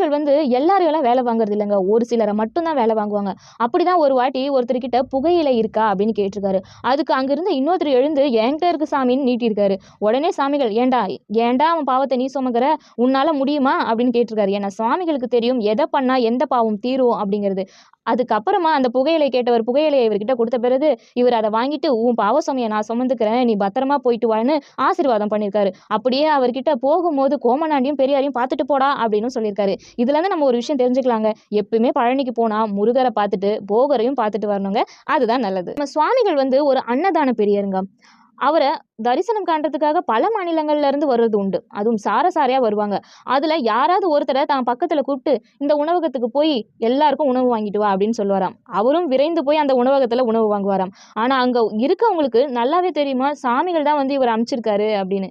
பெண்கள் வந்து எல்லாரையெல்லாம் எல்லாம் வேலை வாங்குறது இல்லைங்க. ஒரு சிலரை மட்டும்தான் வேலை வாங்குவாங்க. அப்படிதான் ஒரு வாட்டி ஒருத்தர்கிட்ட புகையிலை இருக்கா அப்படின்னு கேட்டிருக்காரு. அதுக்கு அங்கிருந்து இன்னொருத்தர் எழுந்து என்கிட்ட இருக்கு சாமின்னு நீட்டியிருக்காரு. உடனே சாமிகள் ஏண்டா ஏண்டா அவன் பாவத்தை நீ சுமக்கிற? உன்னால முடியுமா? அப்படின்னு கேட்டிருக்காரு. ஏன்னா சுவாமிகளுக்கு தெரியும் எதை பண்ணா எந்த பாவம் தீரும் அப்படிங்கிறது. அதுக்கப்புறமா அந்த புகையிலை கேட்டவர் புகையிலையை இவர்கிட்ட கொடுத்த பிறகு இவர் அதை வாங்கிட்டு உன் பாவசுமையை நான் சுமந்துக்கிறேன் நீ பத்திரமா போயிட்டு வான்னு ஆசீர்வாதம் பண்ணியிருக்காரு அப்படியே அவர்கிட்ட போகும்போது கோமனாண்டியும் பெரியாரையும் பார்த்துட்டு போடா அப்படின்னு சொல்லியிருக்காரு. இதுல இருந்து நம்ம ஒரு விஷயம் தெரிஞ்சுக்கலாங்க. எப்பயுமே பழனிக்கு போனா முருகரை பார்த்துட்டு போகரையும் பார்த்துட்டு வரணுங்க. அதுதான் நல்லது. நம்ம சுவாமிகள் வந்து ஒரு அன்னதான பெரியருங்க. அவரை தரிசனம் காண்றதுக்காக பல மாநிலங்கள்லேருந்து வர்றது உண்டு. அதுவும் சாரசாரியா வருவாங்க. அதில் யாராவது ஒருத்தரை தான் பக்கத்தில் கூப்பிட்டு இந்த உணவகத்துக்கு போய் எல்லாருக்கும் உணவு வாங்கிட்டு வா அப்படின்னு சொல்லுவாராம். அவரும் விரைந்து போய் அந்த உணவகத்தில் உணவு வாங்குவாராம். ஆனால் அங்கே இருக்கவங்களுக்கு நல்லாவே தெரியுமா? சாமிகள் தான் வந்து இவர் அமைச்சிருக்காரு அப்படின்னு.